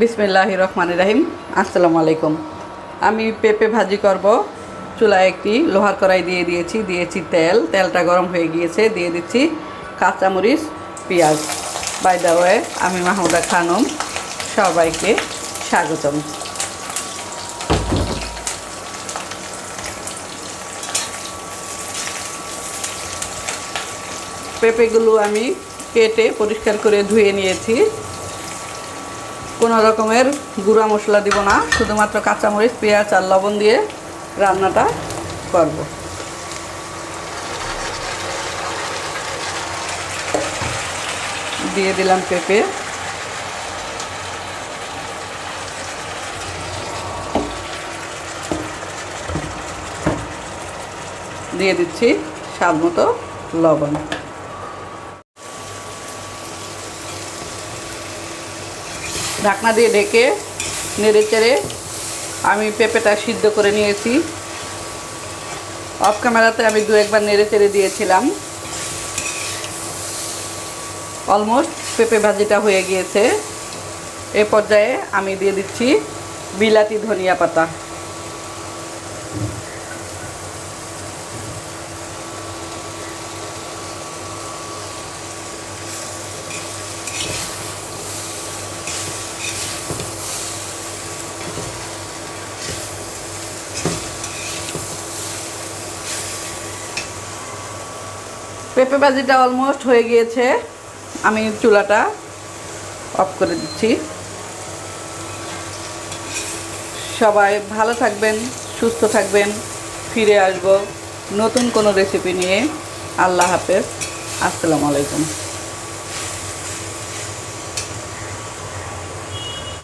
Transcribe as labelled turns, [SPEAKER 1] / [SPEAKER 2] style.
[SPEAKER 1] বিসমিল্লাহ রহমান রাহিম। আসসালামু আলাইকুম। আমি পেঁপে ভাজি করব। চুলায় একটি লোহার কড়াই দিয়ে দিয়েছি দিয়েছি তেল। তেলটা গরম হয়ে গিয়েছে, দিয়ে দিচ্ছি কাঁচামরিচ, পেঁয়াজ। বাই দা ওয়ে আমি মাহমুদা খানম। সবাইকে স্বাগতম। পেঁপেগুলো আমি কেটে পরিষ্কার করে ধুয়ে নিয়েছি। কোনো রকমের গুঁড়া মশলা দিব না, শুধুমাত্র কাঁচামরিচ, পেঁয়াজ আর লবণ দিয়ে রান্নাটা করব। দিয়ে দিলাম পেঁপে। দিয়ে দিচ্ছি স্বাদ মতো লবণ। ঢাকনা দিয়ে ঢেকে নেড়ে চেড়ে আমি পেঁপেটা সিদ্ধ করে নিয়েছি। অফ ক্যামেরাতে আমি দু একবার নেড়ে চেড়ে দিয়েছিলাম। অলমোস্ট পেঁপে ভাজিটা হয়ে গিয়েছে। এ পর্যায়ে আমি দিয়ে দিচ্ছি বিলাতি ধনিয়া পাতা। পেঁপে ভাজিটা অলমোস্ট হয়ে গিয়েছে। আমি চুলাটা অফ করে দিচ্ছি। সবাই ভালো থাকবেন, সুস্থ থাকবেন, ফিরে আসব নতুন কোনো রেসিপি নিয়ে। আল্লাহ হাফেজ। আসসালামু আলাইকুম।